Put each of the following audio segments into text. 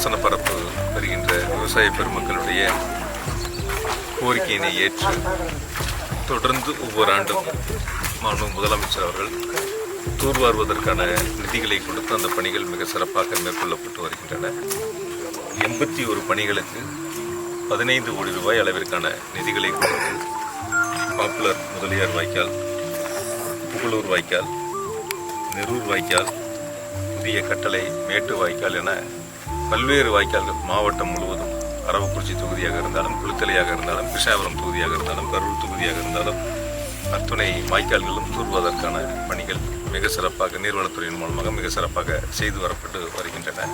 பாசன பரப்பு வருகின்ற விவசாய பெருமக்களுடைய கோரிக்கையினை ஏற்று தொடர்ந்து ஒவ்வொரு ஆண்டும் மாண்பு முதலமைச்சர் அவர்கள் தூர்வாருவதற்கான நிதிகளை கொடுத்து அந்த பணிகள் மிக சிறப்பாக மேற்கொள்ளப்பட்டு வருகின்றன. எண்பத்தி ஒரு பணிகளுக்கு பதினைந்து கோடி ரூபாய் அளவிற்கான நிதிகளை கொடுத்து பாப்புலர் முதலியார் வாய்க்கால் புகழூர் வாய்க்கால் நெரூர் வாய்க்கால் புதிய கட்டளை மேட்டு வாய்க்கால் என பல்வேறு வாய்க்கால்கள் மாவட்டம் முழுவதும் அரவக்குறிச்சி தொகுதியாக இருந்தாலும் குளித்தலையாக இருந்தாலும் கிருஷ்ணாபுரம் தொகுதியாக இருந்தாலும் கரூர் தொகுதியாக இருந்தாலும் அத்துணை வாய்க்கால்களும் தூர்வதற்கான பணிகள் மிக சிறப்பாக நீர்வளத்துறையின் மூலமாக மிக சிறப்பாக செய்து வரப்பட்டு வருகின்றன.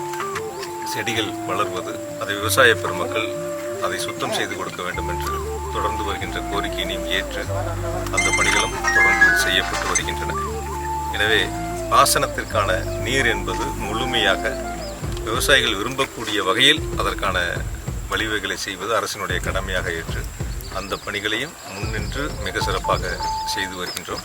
செடிகள் வளர்வது அதை விவசாய பெருமக்கள் அதை சுத்தம் செய்து கொடுக்க வேண்டும் என்று தொடர்ந்து வருகின்ற கோரிக்கையினையும் ஏற்று அந்த பணிகளும் தொடர்ந்து செய்யப்பட்டு வருகின்றன. எனவே பாசனத்திற்கான நீர் என்பது முழுமையாக விவசாயிகள் விரும்பக்கூடிய வகையில் அதற்கான வழிவகைகளை செய்வது அரசினுடைய கடமையாக ஏற்று அந்த பணிகளையும் முன்னின்று மிக சிறப்பாக செய்து வருகின்றோம்.